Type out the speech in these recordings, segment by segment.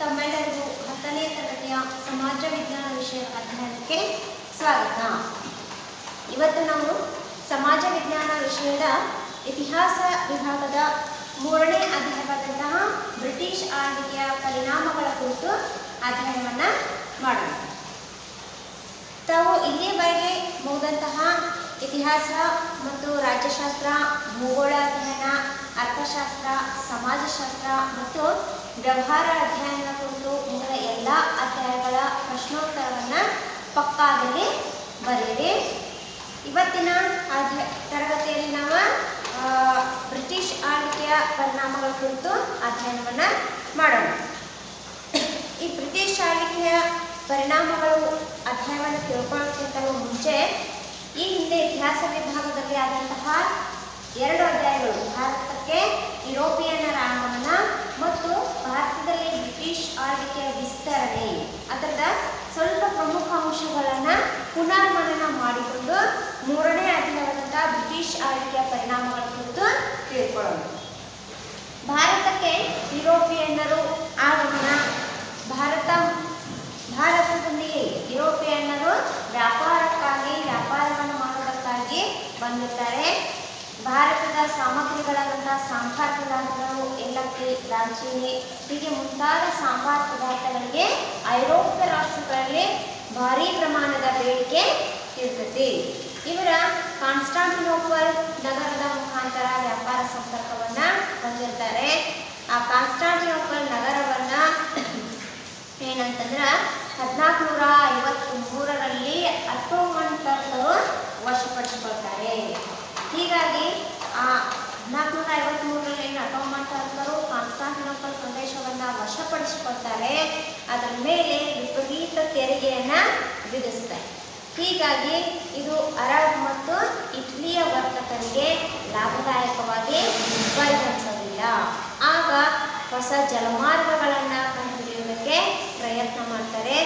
ತಮ್ಮೆಲ್ಲರಿಗೂ ಹತ್ತನೇ ತರಗತಿಯ ಸಮಾಜ ವಿಜ್ಞಾನ ವಿಷಯ ಅಧ್ಯಯನಕ್ಕೆ ಸ್ವಾಗತ. ಇವತ್ತು ನಾವು ಸಮಾಜ ವಿಜ್ಞಾನ ವಿಷಯದ ಇತಿಹಾಸ ವಿಭಾಗದ ಮೂರನೇ ಅಧ್ಯಾಯವಾದಂತಹ ಬ್ರಿಟಿಷ್ ಆಳ್ವಿಕೆಯ ಪರಿಣಾಮಗಳ ಕುರಿತು ಅಧ್ಯಯನವನ್ನು ಮಾಡೋಣ. ತಾವು ಇಲ್ಲಿಯವರೆಗೆ ಮುಗಿದಂತಹ ಇತಿಹಾಸ ಮತ್ತು ರಾಜ್ಯಶಾಸ್ತ್ರ, ಭೂಗೋಳ ಅಧ್ಯಯನ ಅರ್ಥಶಾಸ್ತ್ರ, ಸಮಾಜಶಾಸ್ತ್ರ ಮತ್ತು ವ್ಯವಹಾರ ಅಧ್ಯಯನದ ಕುರಿತು ಮುಂದಿನ ಎಲ್ಲ ಅಧ್ಯಾಯಗಳ ಪ್ರಶ್ನೋತ್ತರವನ್ನು ಪಕ್ಕಾದಲ್ಲಿ ಬರೆಯಿರಿ. ಇವತ್ತಿನ ಅಧ್ಯ ತರಗತಿಯಲ್ಲಿ ನಾವು ಬ್ರಿಟಿಷ್ ಆಳ್ವಿಕೆಯ ಪರಿಣಾಮಗಳ ಕುರಿತು ಅಧ್ಯಯನವನ್ನು ಮಾಡೋಣ. ಈ ಬ್ರಿಟಿಷ್ ಆಳ್ವಿಕೆಯ ಪರಿಣಾಮಗಳು ಅಧ್ಯಯನವನ್ನು ತಿಳ್ಕೊಳ್ಳೋಕ್ಕಿಂತಲೂ ಮುಂಚೆ ಈ ಹಿಂದೆ ಇತಿಹಾಸ ವಿಭಾಗದಲ್ಲಿ ಆದಂತಹ ಎರಡು ಅಧ್ಯಾಯಗಳು. ಭಾರತಕ್ಕೆ ಯುರೋಪಿಯನ್ನರ ಆಗಮನ ಮತ್ತು ಭಾರತದಲ್ಲಿ ಬ್ರಿಟಿಷ್ ಆಳ್ವಿಕೆಯ ವಿಸ್ತರಣೆ. ಅದರ ಸ್ವಲ್ಪ ಪ್ರಮುಖ ಅಂಶಗಳನ್ನು ಪುನರ್ಮನನ ಮಾಡಿಕೊಂಡು ಮೂರನೇ ಅಧ್ಯಾಯವಾದಂತಹ ಬ್ರಿಟಿಷ್ ಆಳ್ವಿಕೆಯ ಪರಿಣಾಮಗಳ ಕುರಿತು ತಿಳ್ಕೊಳ್ಳೋಣ. ಭಾರತಕ್ಕೆ ಯುರೋಪಿಯನ್ನರು ಆಗಮನ. ಭಾರತ ಭಾರತದಲ್ಲಿ ಯುರೋಪಿಯನ್ನರು ವ್ಯಾಪಾರಕ್ಕಾಗಿ ವ್ಯಾಪಾರವನ್ನು ಮಾಡೋದಕ್ಕಾಗಿ ಬಂದಿರ್ತಾರೆ ಭಾರತದ ಸಾಮಗ್ರಿಗಳಾದಂಥ ಸಾಂಬಾರ್ ಪದಾರ್ಥಗಳು, ಏಲಕ್ಕಿ, ದಾಲ್ಚಿನ್ನಿ, ಹೀಗೆ ಮುಂತಾದ ಸಾಂಬಾರ್ ಪದಾರ್ಥಗಳಿಗೆ ಐರೋಪ್ಯ ರಾಷ್ಟ್ರಗಳಲ್ಲಿ ಭಾರಿ ಪ್ರಮಾಣದ ಬೇಡಿಕೆ ಇರ್ತದೆ ಇವರ ಕಾನ್ಸ್ಟಾಂಟಿನೋಪಲ್ ನಗರದ ಮುಖಾಂತರ ವ್ಯಾಪಾರ ಸಂಪರ್ಕವನ್ನು ಹೊಂದಿರ್ತಾರೆ ಆ ಕಾನ್ಸ್ಟಾಂಟಿನೋಪಲ್ ನಗರವನ್ನ ಏನಂತಂದ್ರೆ ಹದಿನಾಲ್ಕು ನೂರ ಐವತ್ತ್ ಮೂರರಲ್ಲಿ ಅಟೋಮನ್ ಟರ್ಕರು ವಶಪಡಿಸಿಕೊಳ್ತಾರೆ ಹೀಗಾಗಿ ಆ ಹದಿನಾಲ್ಕು ನೂರ ಐವತ್ತ್ ಮೂರರಲ್ಲಿ ಏನು ಅಟೋಮನ್ ಟರ್ಕರು ಕಾನ್ಸ್ಟಾಂಟಿನೋಪಲ್ ಪ್ರದೇಶವನ್ನು ವಶಪಡಿಸಿಕೊಳ್ತಾರೆ ಅದರ ಮೇಲೆ ವಿಪರೀತ ತೆರಿಗೆಯನ್ನು ವಿಧಿಸ್ತಾರೆ ಹೀಗಾಗಿ ಇದು ಅರಬ್ ಮತ್ತು ಇಟ್ಲಿಯ ವರ್ತಕರಿಗೆ ಲಾಭದಾಯಕವಾಗಿ ಪರಿಗಣಿಸೋದಿಲ್ಲ ಆಗ ಹೊಸ ಜಲಮಾರ್ಗಗಳನ್ನು ಕಂಡುಹಿಡಿಯುವುದಕ್ಕೆ ಪ್ರಯತ್ನ ಮಾಡ್ತಾರೆ.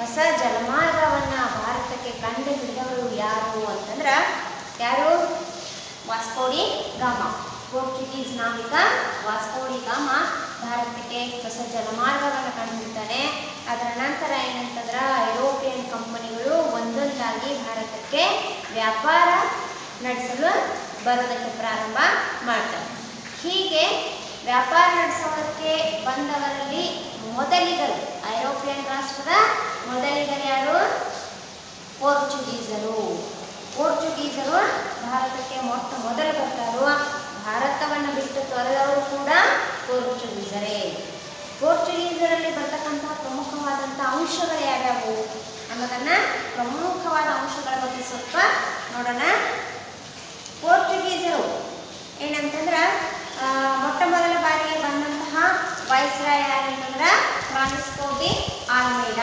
ಹೊಸ ಜಲಮಾರ್ಗವನ್ನು ಭಾರತಕ್ಕೆ ಕಂಡು ಹಿಡಿದವರು ಯಾರು ಅಂತಂದ್ರೆ ಯಾರು? ವಾಸ್ಕೋಡಿ ಗಾಮ. ಪೋರ್ಚುಗೀಸ್ ನಾವಿಕ ವಾಸ್ಕೋಡಿ ಗಾಮ ಭಾರತಕ್ಕೆ ಹೊಸ ಜಲಮಾರ್ಗವನ್ನು ಕಂಡುಹಿಡಿತಾನೆ. ಅದರ ನಂತರ ಏನಂತಂದ್ರೆ ಯುರೋಪಿಯನ್ ವ್ಯಾಪಾರ ನಡೆಸಲು ಬರೋದಕ್ಕೆ ಪ್ರಾರಂಭ ಮಾಡ್ತಾರೆ. ಹೀಗೆ ವ್ಯಾಪಾರ ನಡೆಸೋದಕ್ಕೆ ಬಂದವರಲ್ಲಿ ಮೊದಲಿಗರು ಐರೋಪಿಯನ್ ರಾಷ್ಟ್ರದ ಮೊದಲಿಗರು ಯಾರು? ಪೋರ್ಚುಗೀಸರು. ಪೋರ್ಚುಗೀಸರು ಭಾರತಕ್ಕೆ ಮೊಟ್ಟ ಮೊದಲು ಬರ್ತಾರೋ ಭಾರತವನ್ನು ಬಿಟ್ಟು ತೊರೆದವರು ಕೂಡ ಪೋರ್ಚುಗೀಸರೇ. ಪೋರ್ಚುಗೀಸರಲ್ಲಿ ಬರ್ತಕ್ಕಂತಹ ಪ್ರಮುಖವಾದಂಥ ಅಂಶಗಳು ಯಾವ್ಯಾವು? ಅನ್ನೋದನ್ನ ಪ್ರಮುಖವಾದ ಅಂಶಗಳ ಬಗ್ಗೆ ಸ್ವಲ್ಪ ನೋಡೋಣ. ಪೋರ್ಚುಗೀಸರು ಏನಂತಂದ್ರೆ ಮೊಟ್ಟ ಮೊದಲ ಬಾರಿಗೆ ಬಂದಂತಹ ವೈಸ್ರಾಯ್ ಯಾರಂತಂದ್ರೆ ಫ್ರಾನ್ಸ್ಕೋಬಿ ಆಲ್ಮೇಡ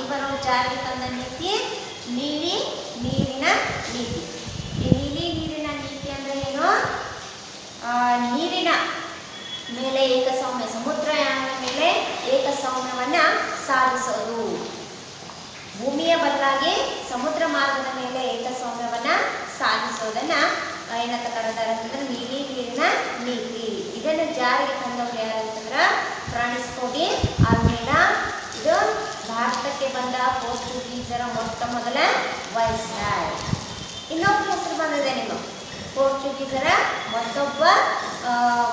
ಇವರು ಜಾರಿಗೆ ತಂದ ನೀತಿ, ನೀಲಿ ನೀರಿನ ನೀತಿ. ಈ ನೀಲಿ ನೀರಿನ ನೀತಿ ಅಂದ್ರೆ ಏನು? ನೀರಿನ ಮೇಲೆ ಏಕಸೌಮ್ಯ, ಸಮುದ್ರಯಾನದ ಮೇಲೆ ಏಕಸೌಮ್ಯವನ್ನ ಸಾಧಿಸೋದು. ಭೂಮಿಯ ಬದಲಾಗಿ ಸಮುದ್ರ ಮಾರ್ಗದ ಮೇಲೆ ಏಕಸ್ವಾಮ್ಯವನ್ನ ಸಾಧಿಸೋದನ್ನ ಏನಂತ ಕರೀತಾರೆ ಅಂತಂದ್ರೆ ನೀಲಿ, ನೀರಿನ ನೀತಿ. ಇದನ್ನ ಜಾರಿಗೆ ತಂದವರು ಯಾರು ಅಂತಂದ್ರೆ ಫ್ರಾನ್ಸಿಸ್ಕೋ ಡಿ ಆಲ್ಮೇಡಾ ಇದು ಭಾರತಕ್ಕೆ ಬಂದ ಪೋರ್ಚುಗೀಸರ ಮೊಟ್ಟ ಮೊದಲ ವೈಸ್ ಇನ್ನೊಬ್ಬ ಹೆಸರು ಬಂದಿದೆ ನಿಮ್ಮ ಪೋರ್ಚುಗೀಸರ ಮತ್ತೊಬ್ಬ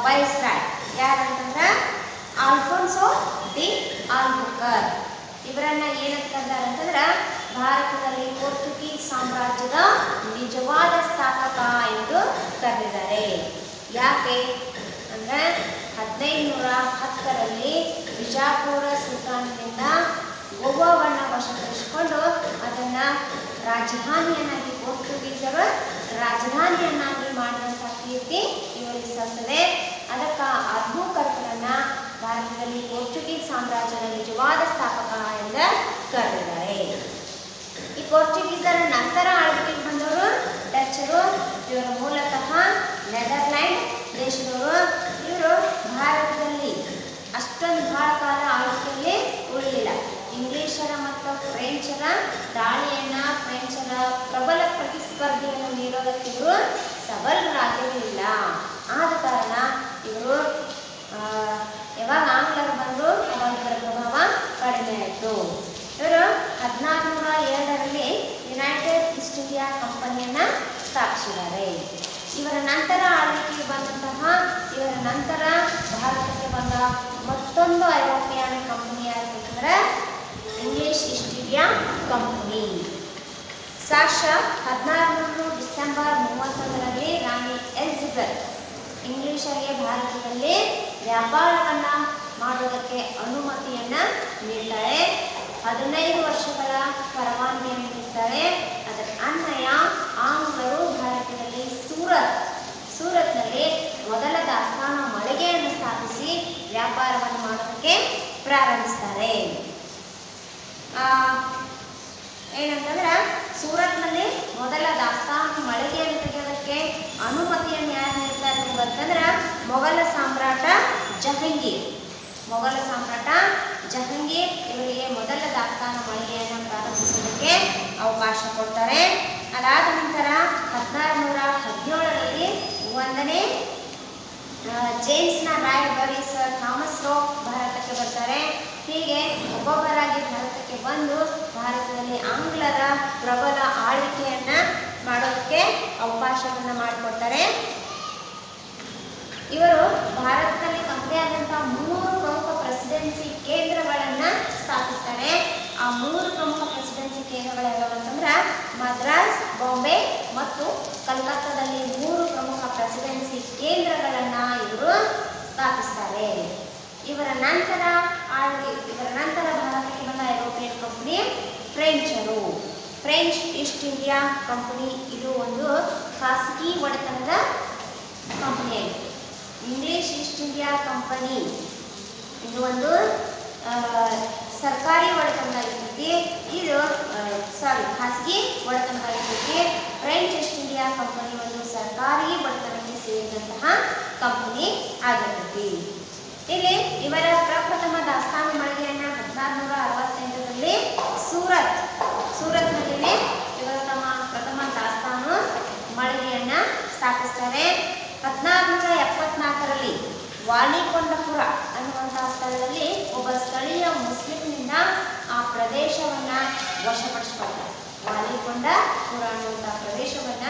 ವೈಸ್ರಾಯ್ ಯಾರಂತಂದ್ರೆ? Alfonso de Albuquerque. ಇವರನ್ನ ಏನಂತ ಅಂತಂದ್ರೆ ಭಾರತದಲ್ಲಿ ಪೋರ್ಚುಗೀಸ್ ಸಾಮ್ರಾಜ್ಯದ ನಿಜವಾದ ಸ್ಥಾಪಕ ಎಂದು ಕರೆದಿದ್ದಾರೆ. ಯಾಕೆ? ಅಂದ್ರೆ ಹದಿನೈದುನೂರ ಹತ್ತರಲ್ಲಿ ಬಿಜಾಪುರ ಸುಲ್ತಾನದಿಂದ ಗೋವಾವನ್ನು ವಶಪಡಿಸಿಕೊಂಡು ಅದನ್ನ ರಾಜಧಾನಿಯನ್ನಾಗಿ, ಪೋರ್ಚುಗೀಸರು ರಾಜಧಾನಿಯನ್ನಾಗಿ ಮಾಡಿದಂಥ ಕೀರ್ತಿ ಇವರಿಗೆ ಸಲ್ತದೆ ಅದಕ್ಕೆ ಅರ್ಬುಕರ್ಕರನ್ನ ಭಾರತದಲ್ಲಿ ಪೋರ್ಚುಗೀಸ್ ಸಾಮ್ರಾಜ್ಯದ ನಿಜವಾದ ಸ್ಥಾಪಕ ಎಂದು ಕರೆದಿದ್ದಾರೆ ಈ ಪೋರ್ಚುಗೀಸರ ನಂತರ ಆಳ್ವಿಕೆಗೆ ಬಂದವರು ಡಚ್ಚರು ಇವರು ಮೂಲತಃ ನೆದರ್ಲ್ಯಾಂಡ್ ದೇಶದವರು. ಇವರು ಭಾರತದಲ್ಲಿ ಅಷ್ಟೊಂದು ಬಹಳ ಕಾಲ ಆಳ್ವಿಕೆಯಲ್ಲಿ ಉಳಿಲಿಲ್ಲ ಇಂಗ್ಲಿಷರ ಮತ್ತು ಫ್ರೆಂಚರ ದಾಳಿಯನ್ನ, ಫ್ರೆಂಚರ ಪ್ರಬಲ ಪ್ರತಿಸ್ಪರ್ಧೆಯನ್ನು ನೀಡೋದಕ್ಕೆ ಇವರು ಸಬಲರಾಗಿರಲಿಲ್ಲ. ಆದ ಕಾರಣ ಇವರು ಯಾವಾಗ ಆಂಗ್ಲರು ಬಂದರು ಅವಾಗ ಪ್ರಭಾವ ಕಡಿಮೆ ಆಯಿತು. ಇವರು ಹದಿನಾರುನೂರ ಏಳರಲ್ಲಿ ಯುನೈಟೆಡ್ ಈಸ್ಟ್ ಇಂಡಿಯಾ ಕಂಪನಿಯನ್ನು ಸ್ಥಾಪಿಸಿದ್ದಾರೆ. ಇವರ ನಂತರ ಆಳ್ವಿಕೆಗೆ ಬಂದಂತಹ, ಇವರ ನಂತರ ಭಾರತಕ್ಕೆ ಬಂದ ಮತ್ತೊಂದು ಐರೋಪಿಯನ್ ಕಂಪನಿ ಯಾರಂತಂದ್ರೆ ಇಂಗ್ಲಿಷ್ ಈಸ್ಟ್ ಇಂಡಿಯಾ ಕಂಪನಿ. ಸಾಕ್ಷ ಹದಿನಾರುನೂರು ಡಿಸೆಂಬರ್ ಮೂವತ್ತೊಂದರಲ್ಲಿ ರಾಣಿ ಎಲಿಜಬೆತ್ ಇಂಗ್ಲಿಷರಿಗೆ ಭಾರತದಲ್ಲಿ ವ್ಯಾಪಾರವನ್ನ ಮಾಡುವುದಕ್ಕೆ ಅನುಮತಿಯನ್ನ ನೀಡ್ತಾರೆ. ಹದಿನೈದು ವರ್ಷಗಳ ಪರವಾನಗಿಯನ್ನು ನೀಡ್ತಾರೆ. ಅದರ ಅನ್ವಯ ಆಂಗ್ಲರು ಭಾರತದಲ್ಲಿ ಸೂರತ್, ಸೂರತ್ನಲ್ಲಿ ಮೊದಲ ದಾಸ್ತಾನು ಮಳಿಗೆಯನ್ನು ಸ್ಥಾಪಿಸಿ ವ್ಯಾಪಾರವನ್ನು ಮಾಡೋದಕ್ಕೆ ಪ್ರಾರಂಭಿಸ್ತಾರೆ. ಏನಂತಂದ್ರೆ ಸೂರತ್ನಲ್ಲಿ ಮೊದಲ ದಾಸ್ತಾನು ಮಳಿಗೆಯನ್ನು ತೆಗೆಯೋದಕ್ಕೆ ಅನುಮತಿಯನ್ನು ಯಾರು ನೀಡ್ತಾರೆ ಅಂತಂದ್ರೆ ಮೊಘಲ ಸಾಮ್ರಾಟ ಜಹಂಗೀರ್. ಮೊಘಲ ಸಾಮ್ರಾಟ ಜಹಂಗೀರ್, ಇವರಿಗೆ ಮೊದಲ ದಾಸ್ತಾನು ಮಳಿಗೆಯನ್ನು ಪ್ರಾರಂಭಿಸೋದಕ್ಕೆ ಅವಕಾಶ ಕೊಡ್ತಾರೆ. ಅದಾದ ನಂತರ ಹದಿನಾರು ನೂರ ಹದಿನೇಳರಲ್ಲಿ ಒಂದನೇ ಜೇಮ್ಸ್ನ ರಾಯಭಾರಿ ಸರ್ ಥಾಮಸ್ ರೋ ಭಾರತಕ್ಕೆ ಬರ್ತಾರೆ. ಹೀಗೆ ಒಬ್ಬೊಬ್ಬರಾಗಿ ಭಾರತಕ್ಕೆ ಬಂದು ಭಾರತದಲ್ಲಿ ಆಂಗ್ಲರ ಪ್ರಬಲ ಆಳ್ವಿಕೆಯನ್ನ ಮಾಡೋದಕ್ಕೆ ಅವಕಾಶವನ್ನ ಮಾಡಿಕೊಡ್ತಾರೆ. ಇವರು ಭಾರತದಲ್ಲಿ ತಮ್ಮದೇ ಆದಂತಹ ಮೂರು ಪ್ರಮುಖ ಪ್ರೆಸಿಡೆನ್ಸಿ ಕೇಂದ್ರಗಳನ್ನ ಸ್ಥಾಪಿಸ್ತಾರೆ. ಆ ಮೂರು ಪ್ರಮುಖ ಪ್ರೆಸಿಡೆನ್ಸಿ ಕೇಂದ್ರಗಳು ಅಂತಂದ್ರೆ ಮದ್ರಾಸ್, ಬಾಂಬೆ ಮತ್ತು ಕಲ್ಕತ್ತಾದಲ್ಲಿ ಮೂರು ಪ್ರಮುಖ ಪ್ರೆಸಿಡೆನ್ಸಿ ಕೇಂದ್ರಗಳನ್ನ ಇವರು ಸ್ಥಾಪಿಸ್ತಾರೆ. ಇವರ ನಂತರ ಆಳ್ವಿ ಇವರ ನಂತರ ಭಾರತಕ್ಕೆ ಬಂದ ಯುರೋಪಿಯನ್ ಕಂಪನಿ ಫ್ರೆಂಚರು. ಫ್ರೆಂಚ್ ಈಸ್ಟ್ ಇಂಡಿಯಾ ಕಂಪನಿ ಇದು ಒಂದು ಖಾಸಗಿ ಒಡೆತನದ ಕಂಪನಿಯಾಗಿದೆ. ಇಂಗ್ಲಿಷ್ ಈಸ್ಟ್ ಇಂಡಿಯಾ ಕಂಪನಿ ಇದು ಒಂದು ಸರ್ಕಾರಿ ಒಡೆತನ ಇರ್ತೈತಿ ಇದು ಸಾರಿ, ಖಾಸಗಿ ಒಡೆತನದಾಗಿರ್ತೈತಿ. ಫ್ರೆಂಚ್ ಈಸ್ಟ್ ಇಂಡಿಯಾ ಕಂಪನಿ ಒಂದು ಸರ್ಕಾರಿ ಒಡೆತನಕ್ಕೆ ಸೇರಿದಂತಹ ಕಂಪನಿ ಆಗಿರ್ತೈತಿ. ಇಲ್ಲಿ ಇವರ ಪ್ರಪ್ರಥಮ ದಾಸ್ತಾನು ಮಳಿಗೆಯನ್ನ ಹದಿನಾರುನೂರ ಅರವತ್ತೆಂಟರಲ್ಲಿ ಸೂರತ್ ಸೂರತ್ನಲ್ಲಿನೇ ಇವರು ತಮ್ಮ ಪ್ರಥಮ ದಾಸ್ತಾನು ಮಳಿಗೆಯನ್ನ ಸ್ಥಾಪಿಸ್ತಾರೆ. ಹದಿನಾರುನೂರ ಎಪ್ಪತ್ನಾಲ್ಕರಲ್ಲಿ ವಾಲಿಕೊಂಡಪುರ ಅನ್ನುವಂತಹ ಸ್ಥಳದಲ್ಲಿ ಒಬ್ಬ ಸ್ಥಳೀಯ ಮುಸ್ಲಿಂನಿಂದ ಆ ಪ್ರದೇಶವನ್ನ ವಶಪಡಿಸ್ಕೊಳ್ತಾರೆ ವಾಲಿಕೊಂಡಪುರ ಅನ್ನುವಂತಹ ಪ್ರದೇಶವನ್ನ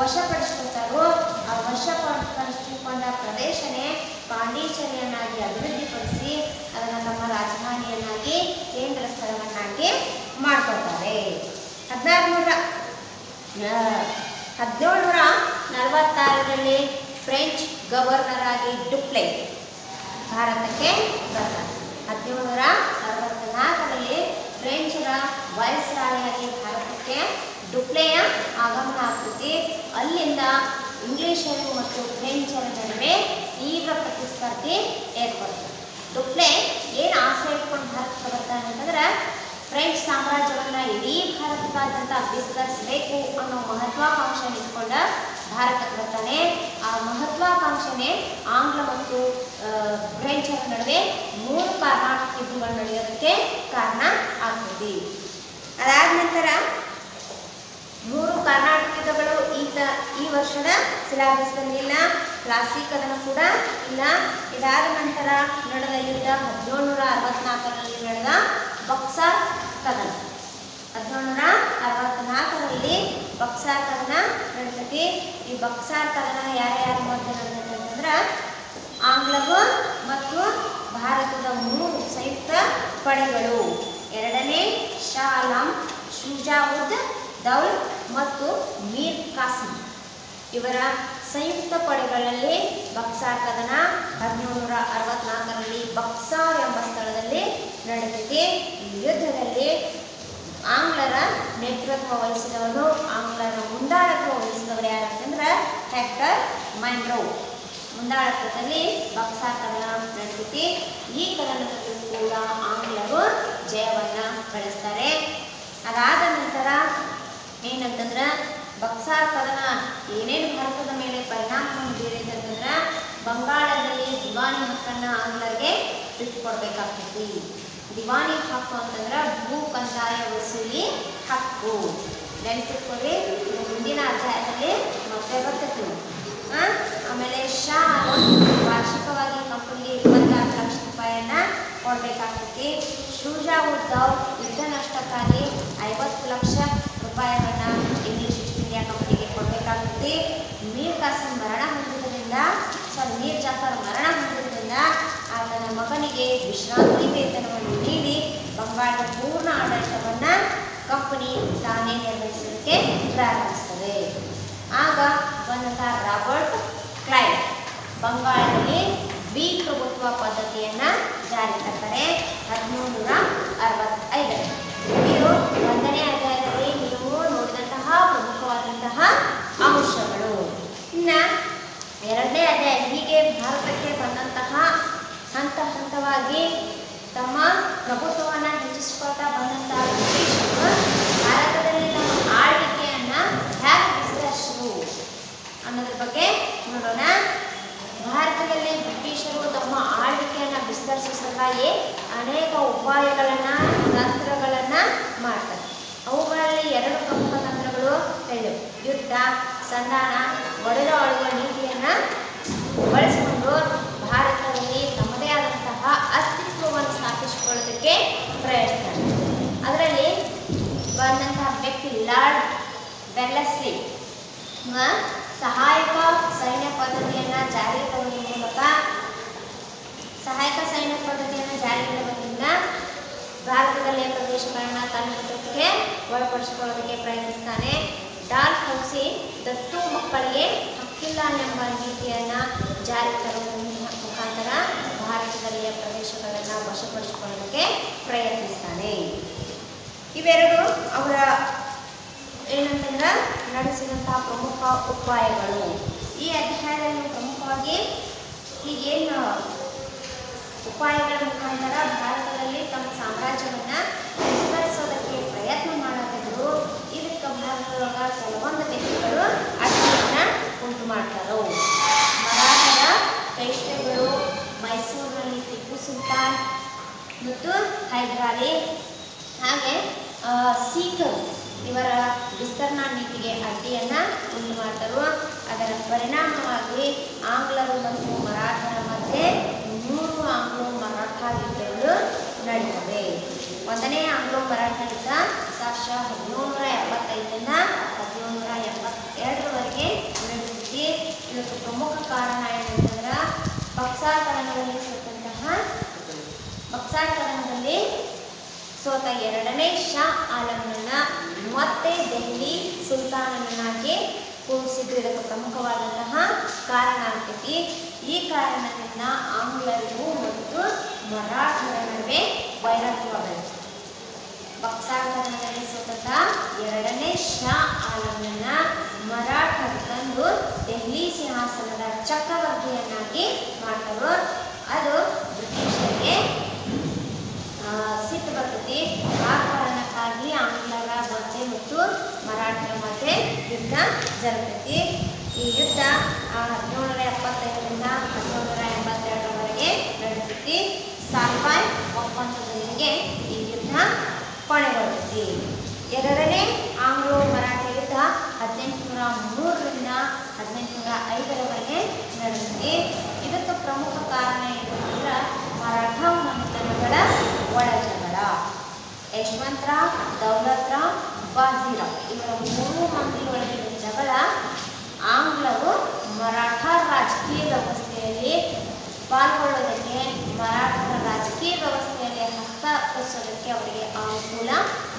ವಶಪಡಿಸ್ಕೊಳ್ತಾರೋ ಆ ವಶಪಡಿಸಿಕೊಂಡ ಪ್ರದೇಶನೇ ಪಾಂಡಿಚೇರಿಯನ್ನಾಗಿ ಅಭಿವೃದ್ಧಿಪಡಿಸಿ ಅದನ್ನು ತಮ್ಮ ರಾಜಧಾನಿಯನ್ನಾಗಿ ಕೇಂದ್ರ ಸ್ಥಳವನ್ನಾಗಿ ಮಾಡ್ಕೊಳ್ತಾರೆ. ಹದಿನಾರುನೂರ ಹದಿನೇಳುನೂರ ನಲವತ್ತಾರರಲ್ಲಿ ಫ್ರೆಂಚ್ ಗವರ್ನರ್ ಆಗಿ ಡುಪ್ಲೆ ಭಾರತಕ್ಕೆ ಬರ್ತಾರೆ ಹದಿನೇಳುನೂರ ಅರವತ್ನಾಲ್ಕರಲ್ಲಿ ಫ್ರೆಂಚರ ವೈಸ್ರಾಯಿಯಾಗಿ ಭಾರತಕ್ಕೆ ಡುಪ್ಲೆಯ ಆಗಮನ ಆಗ್ತೈತಿ ಅಲ್ಲಿಂದ ಇಂಗ್ಲಿಷರು ಮತ್ತು ಫ್ರೆಂಚರ ನಡುವೆ ತೀವ್ರ ಪ್ರತಿಸ್ಪರ್ಧೆ ಏರ್ಪಡ್ತದೆ ಡುಪ್ಲೆ ಏನು ಆಸೆ ಇಟ್ಕೊಂಡು ಭಾರತಕ್ಕೆ ಬರ್ತಾನೆ ಅಂತಂದ್ರೆ, ಫ್ರೆಂಚ್ ಸಾಮ್ರಾಜ್ಯವನ್ನು ಇಡೀ ಭಾರತದಾದ್ಯಂತ ವಿಸ್ತರಿಸಬೇಕು ಅನ್ನೋ ಮಹತ್ವಾಕಾಂಕ್ಷೆ ಇಟ್ಕೊಂಡ ಭಾರತಕ್ಕೆ ಬರ್ತಾನೆ. ಆ ಮಹತ್ವಾಕಾಂಕ್ಷೆನೇ ಆಂಗ್ಲ ಮತ್ತು ಫ್ರೆಂಚ್ ಫ್ರೆಂಚರ ನಡುವೆ ಮೂರು ಕಾರಣ ಯುದ್ಧಗಳು ನಡೆಯೋದಕ್ಕೆ ಕಾರಣ ಆಗ್ತದೆ. ಅದಾದ ನಂತರ ಮೂರು ಕರ್ನಾಟಕಗಳು ಈತ ಈ ವರ್ಷದ ಸಿಲಾಬಸ್ನಲ್ಲಿಲ್ಲ ಕ್ಲಾಸಿಕ್ ಅದನ್ನು ಕೂಡ ಇಲ್ಲ. ಇದಾದ ನಂತರ ನಡೆದ ಯುದ್ಧ ಹದಿನೇಳುನೂರ ಅರವತ್ನಾಲ್ಕರಲ್ಲಿ ನಡೆದ ಬಕ್ಸಾರ್ ಕದನ. ಹದಿನೇಳುನೂರ ಅರವತ್ನಾಲ್ಕರಲ್ಲಿ ಬಕ್ಸಾರ್ ಕದನ ನಡೀತೈತಿ ಈ ಬಕ್ಸಾರ್ ಕದನ ಯಾರ್ಯಾರ ಮಧ್ಯೆ ಅಂತಂದ್ರೆ ಆಂಗ್ಲವು ಮತ್ತು ಭಾರತದ ಮೂರು ಸಂಯುಕ್ತ ಪಡೆಗಳು. ಎರಡನೇ ಶಾ ಆಲಂ ಶುಜಾವುದ್ ದೌಲ್ ಮತ್ತು ಮೀರ್ ಕಾಸಿಂ. ಇವರ ಸಂಯುಕ್ತ ಪಡೆಗಳಲ್ಲಿ ಬಕ್ಸಾರ್ ಕದನ ಹದಿನೇಳುನೂರ ಅರವತ್ನಾಲ್ಕರಲ್ಲಿ ಬಕ್ಸಾರ್ ಎಂಬ ಸ್ಥಳದಲ್ಲಿ ನಡೆದಿದೆ. ಈ ಯುದ್ಧದಲ್ಲಿ ಆಂಗ್ಲರ ನೇತೃತ್ವ ವಹಿಸಿದವರು ಆಂಗ್ಲರ ಮುಂದಾಳತ್ವ ವಹಿಸಿದವರು ಯಾರಂತಂದ್ರೆ ಹೆಕ್ಟರ್ ಮೈಂಡ್ರೋ ಮುಂದಾಳತ್ವದಲ್ಲಿ ಬಕ್ಸಾರ್ ಕದನ ನಡೆದಿದೆ. ಈ ಕದನದಲ್ಲೂ ಕೂಡ ಆಂಗ್ಲರು ಜಯವನ್ನು ಗಳಿಸ್ತಾರೆ. ಅದಾದ ನಂತರ ಏನಂತಂದ್ರೆ ಬಕ್ಸಾರ್ ಕದನ ಏನೇನು ಭಾರತದ ಮೇಲೆ ಪರಿಣಾಮ ಬೀರಿದೆ ಅಂತಂದ್ರೆ ಬಂಗಾಳದಲ್ಲಿ ದಿವಾನಿ ಹಕ್ಕನ್ನ ಆಂಗ್ಲರಿಗೆ ಬಿಟ್ಟುಕೊಡ್ಬೇಕಾಗ್ತೈತಿ. ದಿವಾನಿ ಹಕ್ಕು ಅಂತಂದ್ರೆ ಭೂ ಕಂದಾಯ ವಸೂಲಿ ಹಕ್ಕು. ನೆನಪಿಟ್ಕೊಳ್ಳಿ ಮುಂದಿನ ಅಧ್ಯಾಯದಲ್ಲಿ ಮತ್ತೆ ಬರ್ತೈತಿ? ಆಮೇಲೆ ಶಾ ವಾರ್ಷಿಕವಾಗಿ ಕಂಪನಿಗೆ ಇಪ್ಪತ್ತಾರು ಲಕ್ಷ ರೂಪಾಯಿಯನ್ನ ಕೊಡ್ಬೇಕಾಗ್ತೈತಿ. ಶೂಜಾ ಉದ್ದವ್ ಯುದ್ಧ ನಷ್ಟಕ್ಕಾಗಿ ಐವತ್ತು ಲಕ್ಷ ಇಂಗ್ಲಿಷ್ ಈಸ್ಟ್ ಇಂಡಿಯಾ ಕಂಪನಿಗೆ ಕೊಡಬೇಕಾಗುತ್ತೆ. ಮೀರ್ ಕಾಸಿಂ ಮರಣ ಹೊಂದಿದ್ದರಿಂದ ಸಾರಿ ಮೀರ್ ಜಾಫರ್ ಮರಣ ಹೊಂದಿದ್ದರಿಂದ ಆತನ ಮಗನಿಗೆ ವಿಶ್ರಾಂತಿ ವೇತನವನ್ನು ನೀಡಿ ಬಂಗಾಳದ ಪೂರ್ಣ ಆಡಳಿತವನ್ನು ಕಂಪನಿ ತಾನೇ ನಿರ್ವಹಿಸಲಿಕ್ಕೆ ಪ್ರಾರಂಭಿಸ್ತದೆ ಆಗ ಬಂದಂತಹ ರಾಬರ್ಟ್ ಕ್ಲೈವ್ ಬಂಗಾಳದಲ್ಲಿ ದ್ವಿಪ್ರಭುತ್ವ ಪದ್ಧತಿಯನ್ನು ಜಾರಿ ತರ್ತಾರೆ. ಹದಿಮೂರು ನೂರ ಅರವತ್ತೈದರಲ್ಲಿ. ಇದು ಒಂದನೇ ಅಧ್ಯಾಯದಲ್ಲಿ ನೀವು ನೋಡಿದಂತಹ ಪ್ರಮುಖವಾದಂತಹ ಅಂಶಗಳು. ಇನ್ನ ಎರಡನೇ ಅಧ್ಯಾಯ ಹೀಗೆ ಭಾರತಕ್ಕೆ ಬಂದಂತಹ ಹಂತ ಹಂತವಾಗಿ ತಮ್ಮ ಪ್ರಭುತ್ವವನ್ನು ಹೆಚ್ಚಿಸಿಕೊಳ್ತಾ ಬಂದಂತಹ ಬ್ರಿಟಿಷರು ಭಾರತದಲ್ಲಿ ತಮ್ಮ ಆಳ್ವಿಕೆಯನ್ನು ಹೇಗೆ ವಿಸ್ತರಿಸಿದ್ರು ಅನ್ನೋದ್ರ ಬಗ್ಗೆ ನೋಡೋಣ. ಭಾರತದಲ್ಲಿ ಬ್ರಿಟಿಷರು ತಮ್ಮ ಆಳ್ವಿಕೆಯನ್ನು ವಿಸ್ತರಿಸೋ ಸಲುವಾಗಿ ಅನೇಕ ಉಪಾಯಗಳನ್ನು ತಂತ್ರಗಳನ್ನು ಮಾಡ್ತಾರೆ. ಅವುಗಳಲ್ಲಿ ಎರಡು ಪ್ರಮುಖ ತಂತ್ರಗಳು ಹೇಳಿದೆವು ಯುದ್ಧ, ಸಂಧಾನ, ಒಡೆದು ಆಳುವ ನೀತಿಯನ್ನು ಬಳಸಿಕೊಂಡು ಭಾರತದಲ್ಲಿ ತಮ್ಮದೇ ಆದಂತಹ ಅಸ್ತಿತ್ವವನ್ನು ಸ್ಥಾಪಿಸಿಕೊಳ್ಳೋದಕ್ಕೆ ಪ್ರಯತ್ನಿಸ್ತಾರೆ ಅದರಲ್ಲಿ ಬಂದಂತಹ ವ್ಯಕ್ತಿ ಲಾರ್ಡ್ ಬೆಲ್ಲಸ್ಲಿ. ಸಹಾಯಕ ಸೈನ್ಯ ಪದ್ಧತಿಯನ್ನ ಜಾರಿಗೆ ತರುವ ಮೂಲಕ, ಸಹಾಯಕ ಸೈನ್ಯ ಪದ್ಧತಿಯನ್ನು ಜಾರಿಗೆ ತರುವುದರಿಂದ ಭಾರತದಲ್ಲಿ ಪ್ರದೇಶಗಳನ್ನ ತನ್ನ ಒಳಪಡಿಸಿಕೊಳ್ಳೋದಕ್ಕೆ ಪ್ರಯತ್ನಿಸ್ತಾನೆ. ಡಾಲ್ ಹೌಸಿ ದತ್ತು ಮಕ್ಕಳಿಗೆ ಹಕ್ಕಿಲ್ಲ ಎಂಬ ನೀತಿಯನ್ನ ಜಾರಿ ತರುವ ಮುಖಾಂತರ ಭಾರತದಲ್ಲಿಯ ಪ್ರದೇಶಗಳನ್ನು ವಶಪಡಿಸಿಕೊಳ್ಳೋದಕ್ಕೆ ಪ್ರಯತ್ನಿಸ್ತಾನೆ. ಇವೆರಡು ಅವರ ಏನಂತಂದ್ರೆ ನಡೆಸಿದಂತಹ ಪ್ರಮುಖ ಉಪಾಯಗಳು. ಈ ಅಧ್ಯಾಯದಲ್ಲಿ ಪ್ರಮುಖವಾಗಿ ಈಗೇನು ಉಪಾಯಗಳ ಮುಖಾಂತರ ಭಾರತದಲ್ಲಿ ತಮ್ಮ ಸಾಮ್ರಾಜ್ಯವನ್ನು ವಿಸ್ತರಿಸೋದಕ್ಕೆ ಭಾರತದೊಳಗ ಕೆಲವೊಂದು ವ್ಯಕ್ತಿಗಳು ಅಡ್ಡಿಯನ್ನ ಉಂಟು ಮಾಡ್ತಾರೋ ಮರಾಠರ ಪೇಶ್ವೆಗಳು ಮೈಸೂರಿನಲ್ಲಿ ಟಿಪ್ಪು ಸುಲ್ತಾನ್ ಮತ್ತು ಹೈದರಾಲಿ ಹಾಗೆ ಆ, ಸಿಖ್ರು ಇವರ ವಿಸ್ತರಣಾ ನೀತಿಗೆ ಅಡ್ಡಿಯನ್ನು ಉಂಟು ಮಾಡ್ತಾರೆ ಅದರ ಪರಿಣಾಮವಾಗಿ ಆಂಗ್ಲರು ಮತ್ತು ಮರಾಠರ ಮಧ್ಯೆ ಮೂರು ಆಂಗ್ಲೋ ಮರಾಠ ಯುದ್ಧಗಳು ನಡೆದವೆ ಒಂದನೇ ಆಂಗ್ಲೋ ಮರಾಠ ಯುದ್ಧ ಸಾಕ್ಷ ಹದಿನೇಳುನೂರ ಎಪ್ಪತ್ತೈದರಿಂದ ಹದಿನೇಳುನೂರ ಎಪ್ಪತ್ತೆರಡರವರೆಗೆ ನಡೆದಿದೆ ಇದಕ್ಕೆ ಪ್ರಮುಖ ಕಾರಣ ಏನಂತಂದ್ರೆ ಬಕ್ಸಾರ್ ಕದನದಲ್ಲಿ ಸೋತಂತಹ ಬಕ್ಸಾರ್ ಕದನದಲ್ಲಿ ಸೋತ ಎರಡನೇ ಶಾ ಆಲಂನನ್ನ ಮತ್ತೆ ದೆಹಲಿ ಸುಲ್ತಾನನಾಗಿ ಕೂರಿಸಿದ್ದು ಇದಕ್ಕೆ ಪ್ರಮುಖವಾದಂತಹ ಕಾರಣ ಆಗ್ತೈತಿ. ಈ ಕಾರಣದಿಂದ ಆಂಗ್ಲರು ಮತ್ತು ಮರಾಠರ ನಡುವೆ ವೈರತ್ವ ಬಂತು ಬಕ್ಸಾರ್ ಸತತ ಸೋತ ಎರಡನೇ ಶಾ ಆಲಂನನ್ನ ಮರಾಠರು ತಂದು ದೆಹಲಿ ಸಿಂಹಾಸನದ ಚಕ್ರವರ್ತಿಯನ್ನಾಗಿ ಮಾಡ್ತಾರೆ ಅದು ಬ್ರಿಟಿಷರಿಗೆ ಸಿಟ್ಟು ಬರ್ತೈತಿ ಆ ಕಾರಣಕ್ಕಾಗಿ ಆಂಗ್ಲರ ಮಧ್ಯೆ ಮತ್ತು ಮರಾಠರ ಮಧ್ಯೆ ಯುದ್ಧ ಜರುಗತೈತಿ. ಈ ಯುದ್ಧ ಹದಿನೇಳರ ಎಪ್ಪತ್ತೈದರಿಂದ ಹದಿನೇಳರ ಎಂಬತ್ತೆರಡರವರೆಗೆ ನಡೆದೈತಿ ಸಾಲ್ವಾಯ್ ಒಪ್ಪಂದದೊಂದಿಗೆ ಈ ಯುದ್ಧ ಕೊನೆಗೊಳ್ಳುತ್ತಿ. ಎರಡನೇ ಆಂಗ್ಲೋ ಮರಾಠ ಯುದ್ಧ ಹದಿನೆಂಟುನೂರ ಮೂರರಿಂದ ಹದಿನೆಂಟುನೂರ ಐದರವರೆಗೆ ನಡೆದಿದೆ ಇದಕ್ಕೆ ಪ್ರಮುಖ ಕಾರಣ ಏನು ಅಂದ್ರೆ ಮರಾಠ ಮನೆತನಗಳ ಒಳಜಗಳ ಯಶವಂತರಾವ್ ದೌಲತ್ರಾವ್ ಬಾಜಿರಾವ್ ಇವರ ಮೂರು ಮಂದಿ ಒಳಗಿನ ಜಗಳ ಆಂಗ್ಲವು ಮರಾಠ ರಾಜಕೀಯ ವ್ಯವಸ್ಥೆಯಲ್ಲಿ ಪಾಲ್ಗೊಳ್ಳೋದಕ್ಕೆ ಮರಾಠರ ರಾಜಕೀಯ ವ್ಯವಸ್ಥೆಯಲ್ಲಿ ಹಸ್ತಪಡಿಸೋದಕ್ಕೆ ಅವರಿಗೆ ಅನುಕೂಲ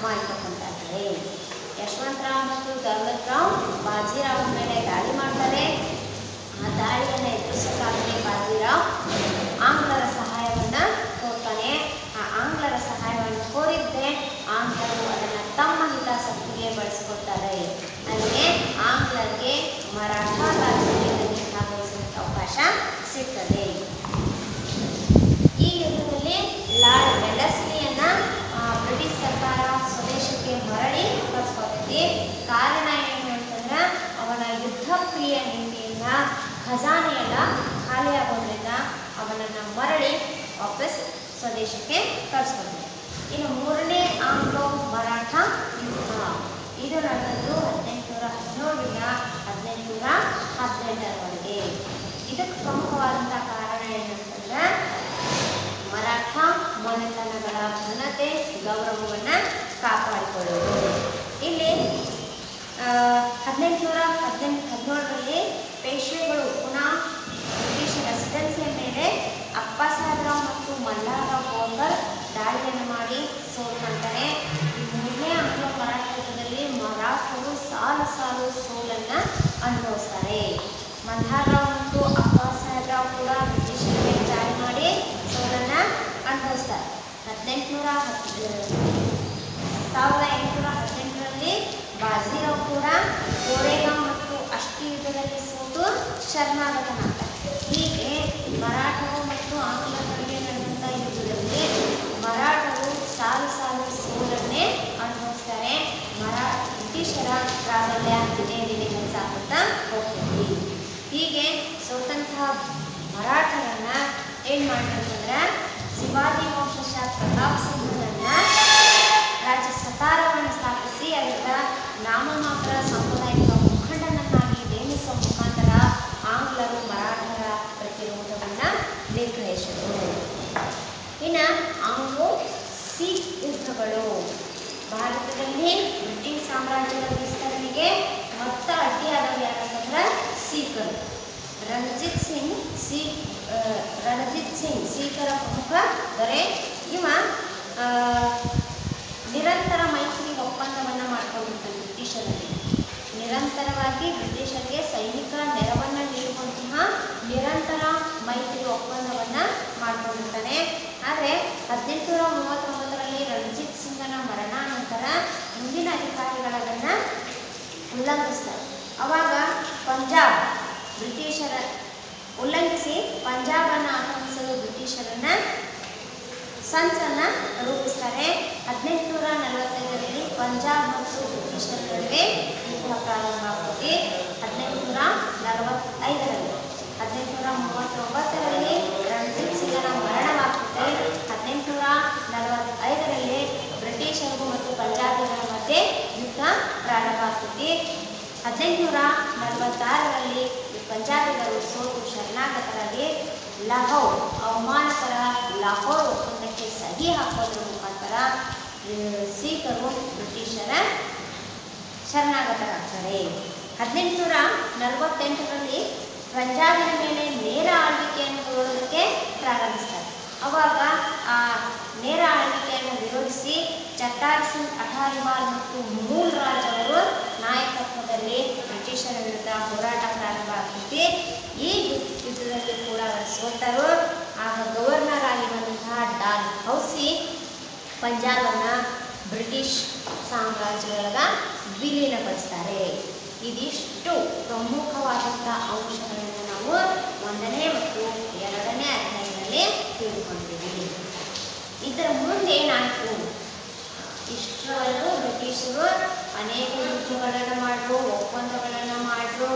ಮಾಡಿಕೊಂಡಾರೆ ಯಶವಂತರಾವ್ ಮತ್ತು ದೌಲತ್ರಾವ್ ಬಾಜಿರಾವ್ ಮೇಲೆ ದಾಳಿ ಮಾಡ್ತಾರೆ. ಆ ದಾಳಿಯನ್ನು ಎದುರಿಸೋಕ್ಕಾಗದೆ ಬಾಜಿರಾವ್ ಆಂಗ್ಲರ ಸಹಾಯವನ್ನ ಕೋರ್ತಾನೆ ಆ ಆಂಗ್ಲರ ಸಹಾಯವನ್ನು ಕೋರಿದ್ದೆ ಆಂಗ್ಲರು ಅದನ್ನು ತಮ್ಮ ಹಿತಾಸಕ್ತಿಗೆ ನನಗೆ ಆಂಗ್ಲಕ್ಕೆ ಮರಾಠ ರಾಜಕೀಯದಲ್ಲಿ ಭಾಗವಹಿಸಲಿಕ್ಕೆ ಅವಕಾಶ ಸಿಗ್ತದೆ. ಈ ಯುದ್ಧದಲ್ಲಿ ಲಾರ್ಡ್ ವೆಲಸ್ಲಿಯನ್ನ ಬ್ರಿಟಿಷ್ ಸರ್ಕಾರ ಸ್ವದೇಶಕ್ಕೆ ಮರಳಿ ಕಳಿಸ್ಕೊತೈತಿ ಕಾರಣ ಏನು ಅಂತಂದ್ರೆ ಅವನ ಯುದ್ಧ ಪ್ರಿಯ ನೀತಿಯಿಂದ ಖಜಾನೆಯೆಲ್ಲ ಖಾಲಿಯಾಗೋದ್ರಿಂದ ಅವನನ್ನು ಮರಳಿ ವಾಪಸ್ ಸ್ವದೇಶಕ್ಕೆ ಕಳಿಸ್ಕೊತೈತಿ ಇನ್ನು ಮೂರನೇ ಆಂಗ್ಲೋ ಮರಾಠ ಯುದ್ಧ. ಇದು ನನ್ನದು ಹದಿನೆಂಟುನೂರ ಹದಿನೇಳರಿಂದ ಹದಿನೆಂಟುನೂರ ಹದಿನೆಂಟರವರೆಗೆ. ಇದಕ್ಕೆ ಪ್ರಮುಖವಾದಂಥ ಕಾರಣ ಏನಂತಂದ್ರೆ, ಮರಾಠ ಮನೆತನಗಳ ಘನತೆ, ಗೌರವವನ್ನು ಕಾಪಾಡಿಕೊಳ್ಳುವುದು. ಇಲ್ಲಿ ಹದಿನೆಂಟುನೂರ ಹದಿನೆಂಟು, ಹದಿನೇಳರಲ್ಲಿ ಬ್ರಿಟಿಷರನ್ನ ಸಂಸನ್ನ ರೂಪಿಸ್ತಾರೆ. ಹದಿನೆಂಟುನೂರ ನಲವತ್ತೈದರಲ್ಲಿ ಪಂಜಾಬ್ ಮತ್ತು ಬ್ರಿಟಿಷರ ನಡುವೆ ಯುದ್ಧ ಪ್ರಾರಂಭವಾಗುತ್ತೆ ಹದಿನೆಂಟುನೂರ ನಲವತ್ತೈದರಲ್ಲಿ, ಹದಿನೆಂಟುನೂರ ಮೂವತ್ತೊಂಬತ್ತರಲ್ಲಿ ರಣಜಿತ್ ಸಿಂಗನ ಮರಣವಾಗುತ್ತೆ ಹದಿನೆಂಟುನೂರ ನಲವತ್ತೈದರಲ್ಲಿ ಬ್ರಿಟಿಷರಿಗೂ ಮತ್ತು ಪಂಜಾಬಿಗಳ ಮಧ್ಯೆ ಯುದ್ಧ ಪ್ರಾರಂಭವಾಗುತ್ತೆ ಹದಿನೆಂಟುನೂರ ನಲವತ್ತಾರರಲ್ಲಿ ಪಂಜಾಬಿಗರು ಸೋತು ಶರಣಾಗತರಾಗಿ ಲಾಹೋರ್ ಅವಮಾನಕರ ಲಾಹೋರ್ ಒಪ್ಪಂದಕ್ಕೆ ಸಹಿ ಹಾಕೋದ್ರ ಮುಖಾಂತರ ಆ, ಸಿಖ್ರು ಬ್ರಿಟಿಷರ ಶರಣಾಗತರಾಗ್ತಾರೆ. ಹದಿನೆಂಟುನೂರ ನಲವತ್ತೆಂಟರಲ್ಲಿ ಪಂಜಾಬಿನ ಮೇಲೆ ನೇರ ಆಳ್ವಿಕೆಯನ್ನು ನೋಡೋದಕ್ಕೆ ಪ್ರಾರಂಭಿಸ್ತಾರೆ ಅವಾಗ ಆ ನೇರ ಆಳ್ವಿಕೆಯನ್ನು ವಿರೋಧಿಸಿ ಚಟ್ಟಾರ್ ಸಿಂಗ್ ಅಠಾರಿವಾಲ್ ಮತ್ತು ಮೂಲ್ ರಾಜ್ ಅವರು ನಾಯಕತ್ವದಲ್ಲಿ ಬ್ರಿಟಿಷರ ವಿರುದ್ಧ ಹೋರಾಟ ಪ್ರಾರಂಭ ಆಗ್ತೈತಿ ಈ ಯುದ್ಧದಲ್ಲಿ ಕೂಡ ಅವರು ಸೋತರು ಆಗ ಗವರ್ನರ್ ಆಗಿರುವಂತಹ ಡಾನ್ ಹೌಸಿ ಪಂಜಾಬನ್ನು ಬ್ರಿಟಿಷ್ ಸಾಮ್ರಾಜ್ಯದೊಳಗ ವಿಲೀನಗೊಳಿಸ್ತಾರೆ ಇದಿಷ್ಟು ಪ್ರಮುಖವಾದಂಥ ಅಂಶಗಳನ್ನು ನಾವು ಒಂದನೇ ಮತ್ತು ಎರಡನೇ ಅಧ್ಯಾಯದಲ್ಲಿ ತಿಳ್ಕೊಂಡಿದ್ದೀವಿ ಇದರ ಮುಂದೆ ಏನಾಯಿತು ಇಷ್ಟರವರೆಗೂ ಬ್ರಿಟಿಷರು ಅನೇಕ ಯುದ್ಧಗಳನ್ನು ಮಾಡಿದ್ರು ಒಪ್ಪಂದಗಳನ್ನು ಮಾಡಿದ್ರು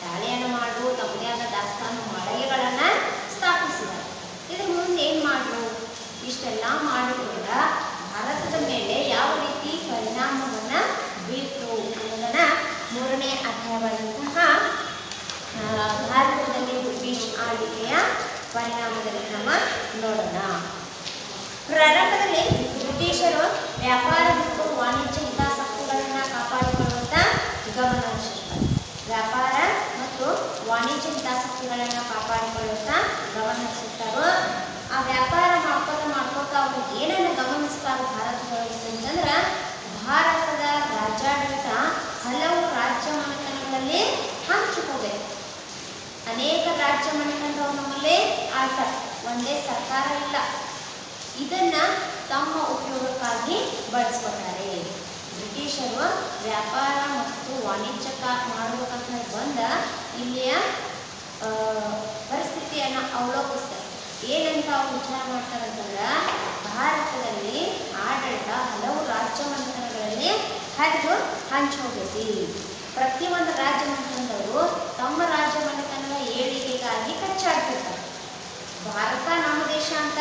ದಾಳಿಯನ್ನು ಮಾಡಿದ್ರು ತಮ್ಮದೇ ಆದ ದಾಸ್ತಾನು ಮಳಿಗೆಗಳನ್ನು ಸ್ಥಾಪಿಸಿದರು ಇದ್ರ ಮುಂದೆ ಏನು ಮಾಡಿದ್ರು ಇಷ್ಟೆಲ್ಲ ಮಾಡಿದ್ರು ಭಾರತದ ಮೇಲೆ ಯಾವ ರೀತಿ ಪರಿಣಾಮವನ್ನು ಬೀರ್ತು ಅನ್ನೋದನ್ನ ಮೂರನೇ ಅಧ್ಯಾಯವಾದಂತಹ ಭಾರತದಲ್ಲಿ ಬ್ರಿಟಿಷ್ ಆಳ್ವಿಕೆಯ ಪರಿಣಾಮದಲ್ಲಿ ನಮ್ಮ ನೋಡೋಣ. ಪ್ರಾರಂಭದಲ್ಲಿ ಬ್ರಿಟಿಷರು ವ್ಯಾಪಾರ ಮತ್ತು ವಾಣಿಜ್ಯ ಹಿತಾಸಕ್ತಿಗಳನ್ನು ಕಾಪಾಡಿಕೊಳ್ಳುವಂತ ಗಮನ ಹರಿಸಿರ್ತಾರೆ ವ್ಯಾಪಾರ ಮತ್ತು ವಾಣಿಜ್ಯ ಹಿತಾಸಕ್ತಿಗಳನ್ನು ಕಾಪಾಡಿಕೊಳ್ಳುತ್ತಾ ಗಮನಿಸುತ್ತಾರೋ ಆ ವ್ಯಾಪಾರ ಮಾಡ್ಕೋತ ಮಾಡ್ಕೋತಾ ಅವ್ರು ಏನನ್ನು ಗಮನಿಸ್ತಾರೆ ಭಾರತದೊಳಗೆ ಅಂತಂದ್ರೆ, ಭಾರತದ ರಾಜ್ಯಾಡಳಿತ ಹಲವು ರಾಜ್ಯ ಮನೆತನಗಳಲ್ಲಿ ಹಂಚಿಕೋಬೇಕು. ಅನೇಕ ರಾಜ್ಯ ಮನೆತನದವ್ರು ನಮ್ಮಲ್ಲಿ ಆಟ ಒಂದೇ ಸರ್ಕಾರ ಇಲ್ಲ ಇದನ್ನ ತಮ್ಮ ಉಪಯೋಗಕ್ಕಾಗಿ ಬಳಸ್ಕೊತಾರೆ. ಬ್ರಿಟಿಷರು ವ್ಯಾಪಾರ ಮತ್ತು ವಾಣಿಜ್ಯ ಹೇಳಿ ಬಂದ ಇಲ್ಲಿಯ ಪರಿಸ್ಥಿತಿಯನ್ನು ಅವಲೋಕಿಸ್ತಾರೆ. ಏನಂತ ಅವ್ರು ವಿಚಾರ ಮಾಡ್ತಾರಂತಂದ್ರೆ, ಭಾರತದಲ್ಲಿ ಆಡಳಿತ ಹಲವು ರಾಜ್ಯ ಮನೆತನಗಳಲ್ಲಿ ಹರಿದು ಹಂಚೋಗೈತಿ ಪ್ರತಿಯೊಂದು ರಾಜ್ಯ ಮನೆತನದವರು ತಮ್ಮ ರಾಜ್ಯ ಮನೆತನದ ಏಳಿಗೆಗಾಗಿ ಕಚ್ಚಾಡ್ತಿರ್ತಾರೆ. ಭಾರತ ನಮ್ಮ ದೇಶ ಅಂತ,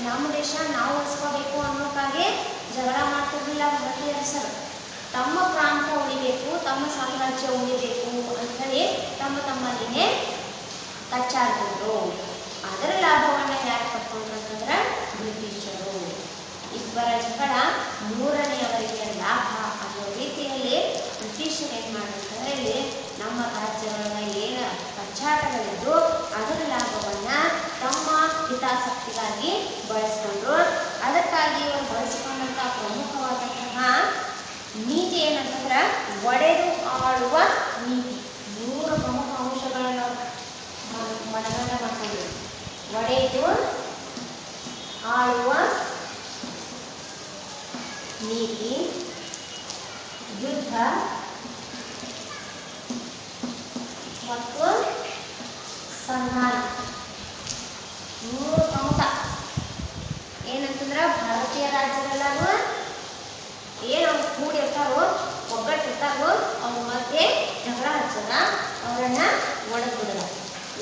ನಮ್ಮ ದೇಶ ನಾವು ಉಳಿಸ್ಕೋಬೇಕು ಅನ್ನೋಕ್ಕಾಗಿ ಜಗಳ ಮಾಡ್ತಿರ್ಲಿಲ್ಲ ಭಾರತೀಯ ಅರಸರು. ತಮ್ಮ ಪ್ರಾಂತ ಉಳಿಬೇಕು, ತಮ್ಮ ಸಾಮ್ರಾಜ್ಯ ಉಳಿಬೇಕು ಅಂತಲೇ ತಮ್ಮ ತಮ್ಮಲ್ಲಿಗೆ ಕಚ್ಚಾಡ್ತಿದ್ರು ಅದರ ಲಾಭವನ್ನು ಯಾರು ಪಡ್ಕೊಂಡ್ರು ಅಂತಂದ್ರೆ ಬ್ರಿಟಿಷರು. ಇಬ್ಬರ ಜಗಳ ಮೂರನೆಯವರಿಗೆ ಲಾಭ ಅನ್ನೋ ರೀತಿಯಲ್ಲಿ ಬ್ರಿಟಿಷರು ಏನು ಮಾಡ್ತಾರೆ ಇಲ್ಲಿ ನಮ್ಮ ರಾಜ್ಯಗಳ ಏನು ಕಚ್ಚಾಟಗಳಿದ್ದು ಅದರ ಲಾಭವನ್ನ ತಮ್ಮ ಹಿತಾಸಕ್ತಿಗಾಗಿ ಬಳಸ್ಕೊಂಡ್ರು. ಅದಕ್ಕಾಗಿ ಇವರು ಬಳಸಿಕೊಂಡಂತ ಪ್ರಮುಖವಾದಂತಹ ನೀತಿ ಏನಂತಂದ್ರೆ ಒಡೆದು ಆಳುವ ನೀತಿ. ಮೂರು ಪ್ರಮುಖ ಅಂಶಗಳನ್ನು ಮನಗಂಡ ಮಾಡ್ಕೊಂಡ್ರು ಒಡೆದು ಆಳುವ ನೀತಿ. ಯುದ್ಧ. ಮತ್ತು ಸನ್ಮಾನ ಮೂರು ಪ್ರಮುಖ. ಏನಂತಂದ್ರೆ ಭಾರತೀಯ ರಾಜ್ಯಗಳೆಲ್ಲರೂ ಏನು ಕೂಡಿ ಕೂಡಿರ್ತಾರೋ ಒಗ್ಗಟ್ಟಿರ್ತಾರೋ ಅವ್ರ ಮಧ್ಯೆ ಜಗಳ ಹಚ್ಚದ ಅವರನ್ನ ಒಡೆದ್ಬಿಡಲ್ಲ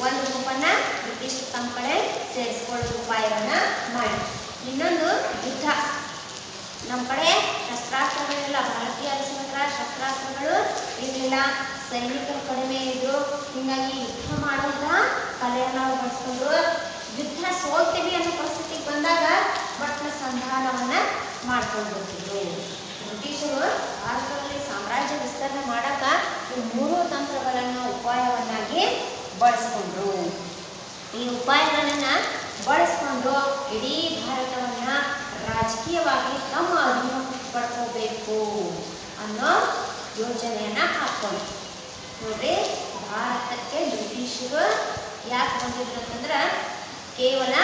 ಒಂದು ಗುಂಪನ್ನ ಬ್ರಿಟಿಷ್ ತಮ್ಮ ಕಡೆ ಸೇರಿಸ್ಕೊಳ್ಳೋ ಉಪಾಯವನ್ನ ಮಾಡಿ. ಇನ್ನೊಂದು ಯುದ್ಧ. ನಮ್ಮ ಕಡೆ ಶಸ್ತ್ರಾಸ್ತ್ರಗಳಿಲ್ಲ ಭಾರತೀಯ ಅರಸರ ಶಸ್ತ್ರಾಸ್ತ್ರಗಳು ಇರಲಿಲ್ಲ ಸೈನಿಕರು ಕಡಿಮೆ ಇದ್ರು. ಹೀಗಾಗಿ ಯುದ್ಧ ಮಾಡುವಂತ ಕಲೆಯನ್ನು ನಾವು ಬಳಸ್ಕೊಂಡ್ರು ಯುದ್ಧ ಸೋಲ್ತೀವಿ ಅನ್ನೋ ಪರಿಸ್ಥಿತಿಗೆ ಬಂದಾಗ ಭಟ್ನ ಸಂಧಾನವನ್ನ ಮಾಡ್ಕೊಂಡು ಬರ್ತಿದ್ರು ಬ್ರಿಟಿಷರು ಭಾರತದಲ್ಲಿ ಸಾಮ್ರಾಜ್ಯ ವಿಸ್ತರಣೆ ಮಾಡಕ ಈ ಮೂರು ತಂತ್ರಗಳನ್ನು ಉಪಾಯವನ್ನಾಗಿ ಬಳಸ್ಕೊಂಡ್ರು. ಈ ಉಪಾಯಗಳನ್ನು ಬಳಸ್ಕೊಂಡು ಇಡೀ ಭಾರತವನ್ನ ರಾಜಕೀಯವಾಗಿ ತಮ್ಮ ಅಧೀನಕ್ಕೆ ಪಡ್ಕೋಬೇಕು ಅನ್ನೋ ಯೋಜನೆಯನ್ನ ಹಾಕೊಂಡು ನೋಡ್ರಿ, ಭಾರತಕ್ಕೆ ಬ್ರಿಟಿಷರು ಯಾಕೆ ಬಂದಿದ್ರು ಅಂತಂದ್ರೆ ಕೇವಲ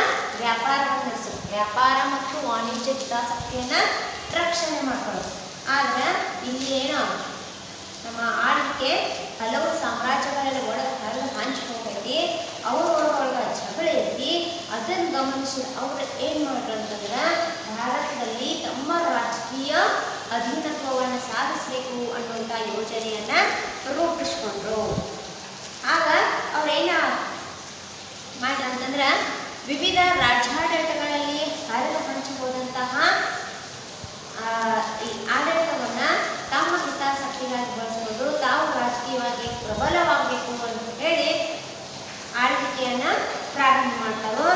ವ್ಯಾಪಾರವನ್ನು ವ್ಯಾಪಾರ ಮತ್ತು ವಾಣಿಜ್ಯ ಹಿತಾಸಕ್ತಿಯನ್ನ ರಕ್ಷಣೆ ಮಾಡ್ಕೊಳ್ಳೋದು. ಆದ್ರೆ ಇಲ್ಲಿ ಏನೋ ನಮ್ಮ ಆಡಕ್ಕೆ ಹಲವು ಸಾಮ್ರಾಜ್ಯಗಳಲ್ಲಿ ಒಳಗೆ ಹಂಚ್ಕೊಂಡೈತಿ ಅವ್ರ ಒಳಗೊಳಗ ಜಗಳ ಐತಿ ಅದನ್ನು ಗಮನಿಸಿ ಅವ್ರು ಏನು ಮಾಡ್ರು ಅಂತಂದ್ರೆ ಭಾರತದಲ್ಲಿ ತಮ್ಮ ರಾಜಕೀಯ ಅಧೀನತ್ವವನ್ನು ಸಾಧಿಸಬೇಕು ಅನ್ನುವಂಥ ಯೋಜನೆಯನ್ನ ರೂಪಿಸ್ಕೊಂಡ್ರು. ಆಗ ಅವ್ರೇನ ಮಾಡ್ರ ಅಂತಂದ್ರೆ ವಿವಿಧ ರಾಜ್ಯಾಡಳಿತಗಳಲ್ಲಿ ಹರಿದು ಹಂಚಬಹುದಂತಹ ಆ, ಈ ಆಡಳಿತವನ್ನ ತಮ್ಮ ಹಿತಾಸಕ್ತಿಗಾಗಿ ಬಳಸ್ಕೊಂಡು ತಾವು ರಾಜಕೀಯವಾಗಿ ಪ್ರಬಲವಾಗಬೇಕು ಅಂತ ಹೇಳಿ ಆಳ್ವಿಕೆಯನ್ನು ಪ್ರಾರಂಭ ಮಾಡ್ತಾರೋ,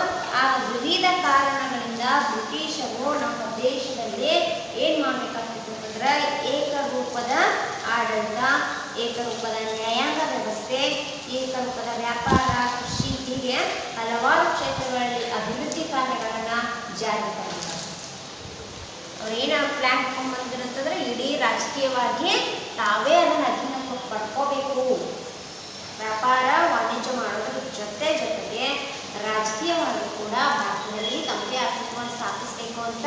ಆ ವಿವಿಧ ಕಾರಣಗಳಿಂದ ಬ್ರಿಟಿಷರು ನಮ್ಮ ದೇಶದಲ್ಲಿ ಏನು ಮಾಡ್ಬೇಕಾಗ್ತಿತ್ತು ಅಂತಂದ್ರೆ ಏಕರೂಪದ ಆಡಳಿತ, ಏಕರೂಪದ ನ್ಯಾಯಾಂಗ ವ್ಯವಸ್ಥೆ, ಏಕರೂಪದ ವ್ಯಾಪಾರ, ಕೃಷಿ, ಹೀಗೆ ಹಲವಾರು ಕ್ಷೇತ್ರಗಳಲ್ಲಿ ಅಭಿವೃದ್ಧಿ ಕಾರ್ಯಗಳನ್ನ ಜಾರಿ ತಂದಿದ್ದಾರೆ. ಅವ್ರು ಏನ ಪ್ಲಾನ್ ಬಂದಿರಂತಂದ್ರೆ ಇಡೀ ರಾಜಕೀಯವಾಗಿ ತಾವೇ ಅದನ್ನ ಅಧೀನಕ್ಕೆ ಪಡ್ಕೋಬೇಕು. ವ್ಯಾಪಾರ, ವಾಣಿಜ್ಯ ಮಾಡೋದ್ರ ಜೊತೆ ಜೊತೆಗೆ ರಾಜಕೀಯವಾಗಿ ಕೂಡ ಭಾರತದಲ್ಲಿ ತಮ್ಮದೇ ಅಸ್ತಿತ್ವವನ್ನು ಸ್ಥಾಪಿಸಬೇಕು ಅಂತ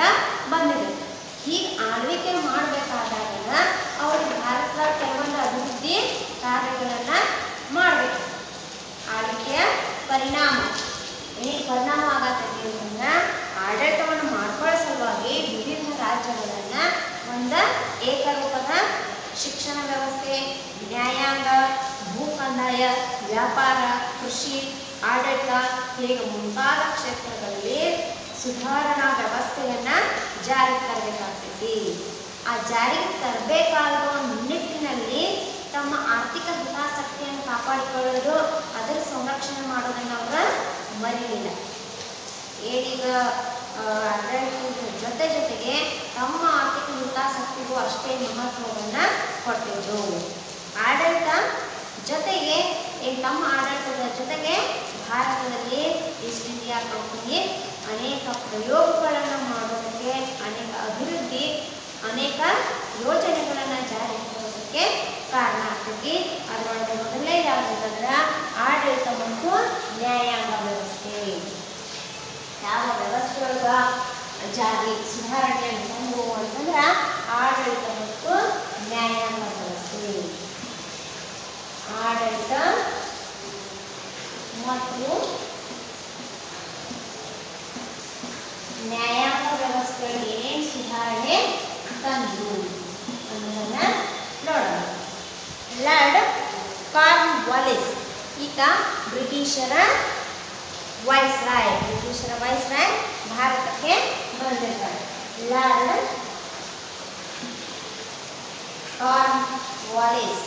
ಬಂದಿದೆ ಹೀಗೆ ಆಳ್ವಿಕೆ ಮಾಡಬೇಕಾದಾಗ ಅವರು ಭಾರತದ ಕೆಲವೊಂದು ಅಭಿವೃದ್ಧಿ ಕಾರ್ಯಗಳನ್ನು ಮಾಡಬೇಕು. ಆಳ್ವಿಕೆಯ ಪರಿಣಾಮ. ಏನು ಪರಿಣಾಮ ಆಗತ್ತೆ ಅಂತಂದ್ರೆ ಆಡಳಿತವನ್ನು ಮಾಡ್ಕೊಳ್ಳೋ ಸಲುವಾಗಿ ವಿವಿಧ ರಾಜ್ಯಗಳನ್ನ ಒಂದು ಏಕರೂಪದ ಶಿಕ್ಷಣ ವ್ಯವಸ್ಥೆ ನ್ಯಾಯಾಂಗ ಭೂ ಕಂದಾಯ ವ್ಯಾಪಾರ, ಕೃಷಿ, ಆಡಳಿತ ಹೀಗೆ ಮುಂತಾದ ಕ್ಷೇತ್ರಗಳಲ್ಲಿ ಸುಧಾರಣಾ ವ್ಯವಸ್ಥೆಯನ್ನ ಜಾರಿಗೆ ತರಬೇಕಾಗ್ತೈತಿ. ಆ ಜಾರಿಗೆ ತರಬೇಕಾದ ನಿಟ್ಟಿನಲ್ಲಿ ತಮ್ಮ ಆರ್ಥಿಕ ಹಿತಾಸಕ್ತಿಯನ್ನು ಕಾಪಾಡಿಕೊಳ್ಳೋದು, ಅದರ ಸಂರಕ್ಷಣೆ ಮಾಡೋದನ್ನ ಅವರ ಮರೀಲಿಲ್ಲ. ಏನೀಗ ಆಡಳಿತದ ಜೊತೆ ಜೊತೆಗೆ ತಮ್ಮ ಆರ್ಥಿಕ ಹಿತಾಸಕ್ತಿಗೂ ಅಷ್ಟೇ ಮಹತ್ವವನ್ನು ಕೊಟ್ಟಿದ್ರು. ಆಡಳಿತ ಜೊತೆಗೆ ಈ ತಮ್ಮ ಆಡಳಿತದ ಜೊತೆಗೆ ಭಾರತದಲ್ಲಿ ಈಸ್ಟ್ ಇಂಡಿಯಾ ಕಂಪನಿ ಅನೇಕ ಪ್ರಯೋಗಗಳನ್ನು ಮಾಡೋದಕ್ಕೆ ಅನೇಕ ಅಭಿವೃದ್ಧಿ, ಅನೇಕ ಯೋಜನೆಗಳನ್ನು ಜಾರಿಗೆ ತರೋದಕ್ಕೆ ಕಾರಣ ಆಗ್ತೈತಿ. ಅದರೊಳಗೆ ಮೊದಲೇ ಯಾವುದಂದ್ರೆ ಆಡಳಿತ ಮತ್ತು ನ್ಯಾಯಾಂಗ ವ್ಯವಸ್ಥೆ. ಯಾವ ವ್ಯವಸ್ಥೆಯೊಳಗ ಜಾರಿ ಸುಧಾರಣೆ ತಂದು ಅಂತಂದ್ರೆ ಆಡಳಿತ ಮತ್ತು ನ್ಯಾಯಾಂಗ ವ್ಯವಸ್ಥೆ. ಆಡಳಿತ ಮತ್ತು ನ್ಯಾಯಾಂಗ ವ್ಯವಸ್ಥೆಯಲ್ಲಿ ಏನೇನು ಸುಧಾರಣೆ ತಂದು ಅನ್ನೋದನ್ನ ನೋಡೋಣ ಲಾರ್ಡ್ ಕಾರ್ನ್ ವಾಲಿಸ್ ಈತ ಬ್ರಿಟಿಷರ ವೈಸ್ ರಾಯ್ ಬ್ರಿಟಿಷರ ವೈಸ್ ರಾಯ್ ಭಾರತಕ್ಕೆ ಬಂದಿರ್ತಾರೆ ಲಾರ್ಡ್ ಕಾರ್ನ್ ವಾಲಿಸ್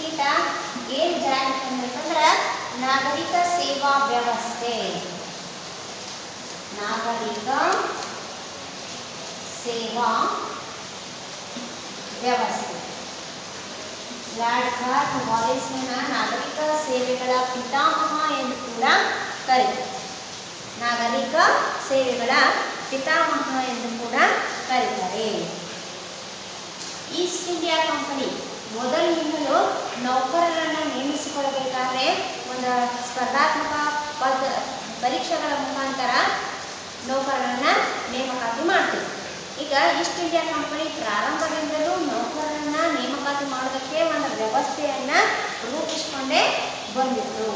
ಈತ ಏನ್ ಜಾರಿ ತಂದಂದ್ರೆ ನಾಗರಿಕ ಸೇವಾ ವ್ಯವಸ್ಥೆ ನಾಗರಿಕ ಸೇವಾ ವ್ಯವಸ್ಥೆ ಲಾರ್ಡ್ ಕಾರ್ನ್ ವಾಲಿಸ್ನ ನಾಗರಿಕ ಸೇವೆಗಳ ಪಿತಾಮಹ ಎಂದು ಕೂಡ ಕರೀತಾರೆ ನಾಗರಿಕ ಸೇವೆಗಳ ಪಿತಾಮಹ ಎಂದು ಕೂಡ ಕರೀತಾರೆ ಈಸ್ಟ್ ಇಂಡಿಯಾ ಕಂಪನಿ ಮೊದಲಿನಿಂದಲೂ ನೌಕರರನ್ನು ನೇಮಿಸಿಕೊಳ್ಳಬೇಕಾದ್ರೆ ಒಂದು ಸ್ಪರ್ಧಾತ್ಮಕ ಪದ ಪರೀಕ್ಷೆಗಳ ಮುಖಾಂತರ ನೌಕರರನ್ನ ನೇಮಕಾತಿ ಮಾಡ್ತೀವಿ. ಈಗ ಈಸ್ಟ್ ಇಂಡಿಯಾ ಕಂಪನಿ ಪ್ರಾರಂಭದಿಂದಲೂ ನೌಕರರನ್ನ ನೇಮಕಾತಿ ಮಾಡೋದಕ್ಕೆ ಒಂದು ವ್ಯವಸ್ಥೆಯನ್ನು ರೂಪಿಸಿಕೊಂಡೇ ಬಂದಿತ್ತು.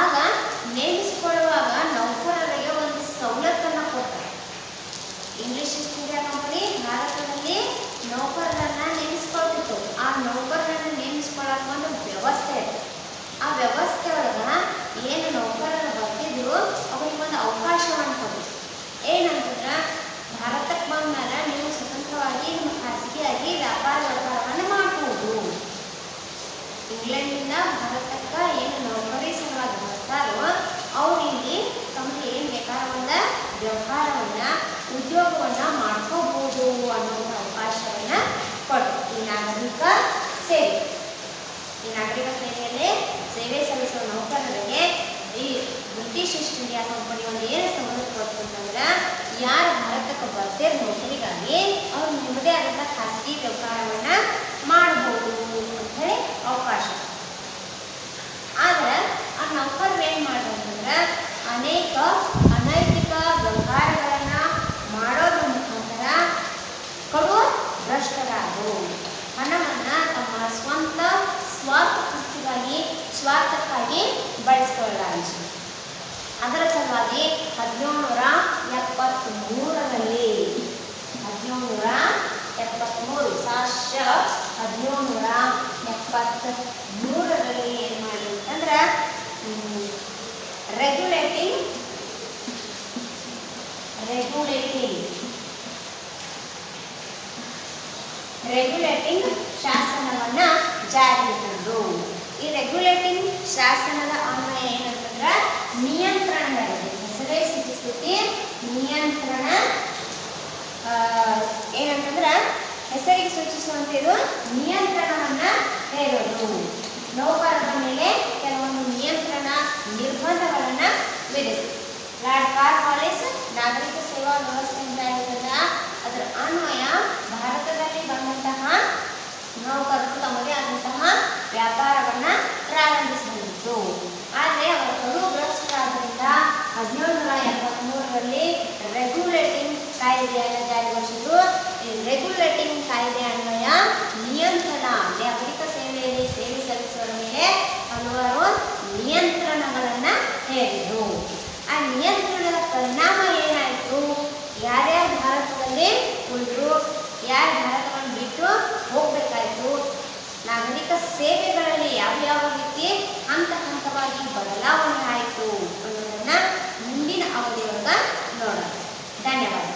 ಆಗ ನೇಮಿಸಿಕೊಳ್ಳುವಾಗ ನೌಕರರಿಗೆ ಒಂದು ಸವಲತ್ತನ್ನು ಕೊಡ್ತಾರೆ. ಇಂಗ್ಲಿಷ್ ಈಸ್ಟ್ ಇಂಡಿಯಾ ಕಂಪನಿ ಭಾರತದಲ್ಲಿ ನೌಕರರನ್ನ ನೇಮಿಸ್ಕೊಳ್ತಿತ್ತು. ಆ ನೌಕರರನ್ನ ನೇಮಿಸ್ಕೊಳ್ಳಕ್ಕ ಒಂದು ವ್ಯವಸ್ಥೆ ಆ ವ್ಯವಸ್ಥೆ ಒಳಗೆ ಏನು ನೌಕರರ ಬರ್ತಿದ್ರು ಅವ್ರಿಗೆ ಒಂದು ಅವಕಾಶವನ್ನು ಕೊಡ್ತು ಏನಂತಂದ್ರೆ ಭಾರತಕ್ಕೆ ಬಂದಾಗ ನೀವು ಸ್ವತಂತ್ರವಾಗಿ ನಿಮ್ಮ ಖಾಸಗಿಯಾಗಿ ವ್ಯಾಪಾರ ವ್ಯವಹಾರವನ್ನು ಮಾಡ್ಬೋದು. ಇಂಗ್ಲೆಂಡಿಂದ ಭಾರತಕ್ಕೆ ಏನು ನೌಕರಿ ಸಲುವಾಗಿ ಬರ್ತಾರೋ ಅವ್ರು ಇಲ್ಲಿ ತಮಗೆ ಏನು ಬೇಕಾದ ಒಂದು ವ್ಯವಹಾರವನ್ನ ಉದ್ಯೋಗವನ್ನ ಮಾಡ್ಕೋಬಹುದು ಅನ್ನೋ ಅವಕಾಶವನ್ನು ಕೊಡ್ತು ಈ ನಾಗರಿಕ ಸೇವೆ. ಈ ನಾಗರಿಕ ಸೇವೆಯಲ್ಲಿ ಸೇವೆ ಸಲ್ಲಿಸುವ ನೌಕರರಿಗೆ ಈ ಬ್ರಿಟಿಷ್ ಈಸ್ಟ್ ಇಂಡಿಯಾ ಕಂಪನಿ ಒಂದು ಏನು ಸಂಬಂಧ ಕೊಡ್ತು ಅಂತಂದ್ರೆ ಯಾರು ಭಾರತಕ್ಕೆ ಬರ್ತಿರೋ ನೌಕರಿಗಾಗಿ ಅವ್ರು ನಿಮ್ಮದೇ ಆದಂಥ ಖಾಸಗಿ ವ್ಯವಹಾರವನ್ನ ಮಾಡಬಹುದು ಅಂತ ಹೇಳಿ ಅವಕಾಶ. ಆದ್ರೆ ಆ ನೌಕರರು ಏನು ಅನೇಕ ಅನೈತಿಕ ವ್ಯವಹಾರಗಳನ್ನ ಮಾಡೋದ್ರ ಮುಖಾಂತರ ಕಡು ಭ್ರಷ್ಟರಾದರು ಹಣವನ್ನ ತಮ್ಮ ಸ್ವಂತ ಸ್ವಾರ್ಥ ಖರ್ಚಿಗಾಗಿ ಸ್ವಾರ್ಥಕ್ಕಾಗಿ ಬಳಸಿಕೊಳ್ಳಲಾಯಿತು ಅದರ ಸಲುವಾಗಿ ಹದಿನೇಳುನೂರ ಎಪ್ಪತ್ತ್ಮೂರರಲ್ಲಿ ಹದಿನೇಳುನೂರ ಎಪ್ಪತ್ತ್ಮೂರು ಸಾಶ ಹದಿನೇಳುನೂರ ಎಪ್ಪತ್ತ್ಮೂರರಲ್ಲಿ ಏನು ಮಾಡಿದ್ರು ಅಂತಂದ್ರೆ ರೆಗ್ಯುಲೇಟಿಂಗ್ ರೆಗ್ಯುಲೇಟಿಂಗ್ ರೆಗ್ಯುಲೇಟಿಂಗ್ ಶಾಸನವನ್ನ ಜಾರಿಗೆ ತಂದ್ರು ಈ ರೆಗ್ಯುಲೇಟಿಂಗ್ ಶಾಸನದ ಅನ್ವಯ ಏನಂತಂದ್ರೆ ನಿಯಂತ್ರಣಗಳಿದೆ ಹೆಸರೇ ಸೂಚಿಸ್ತೈತಿ ನಿಯಂತ್ರಣ ಏನಂತಂದ್ರೆ ಹೆಸರಿಗೆ ಸೂಚಿಸುವಂತೆ ಇದು ನಿಯಂತ್ರಣವನ್ನ ಹೇರೋದು. ನೌಕರರ ಮೇಲೆ ಕೆಲವೊಂದು ನಿಯಂತ್ರಣ ನಿರ್ಬಂಧಗಳನ್ನ ವಿಧಿಸಿ ಲಾರ್ಡ್ ಕಾರ್ನ್ವಾಲಿಸ್ ನಾಗರಿಕ ಸೇವಾ ವ್ಯವಸ್ಥೆ ಅಂತ ಹೇಳಿದ್ರಲ್ಲ ಅದರ ಅನ್ವಯ ಭಾರತದಲ್ಲಿ ಬಂದಂತಹ ನೌಕರರು ತಮ್ಮದೇ ಆದಂತಹ ವ್ಯಾಪಾರವನ್ನ ಪ್ರಾರಂಭಿಸಬಹುದು. ಆದರೆ ಅವರ ಕಡು ಭ್ರಷ್ಟರಾದ್ರಿಂದ ಹದಿನೇಳುನೂರ ಎಪ್ಪತ್ತ್ಮೂರರಲ್ಲಿ ರೆಗ್ಯುಲೇಟಿಂಗ್ ಕಾಯ್ದೆಯನ್ನು ಯಾವ ರೀತಿ ಹಂತ ಹಂತವಾಗಿ ಬದಲಾವಣೆ ಆಯಿತು ಅನ್ನೋದನ್ನ ಮುಂದಿನ ಅವಧಿಯೊಳಗೆ ನೋಡೋಣ. ಧನ್ಯವಾದ.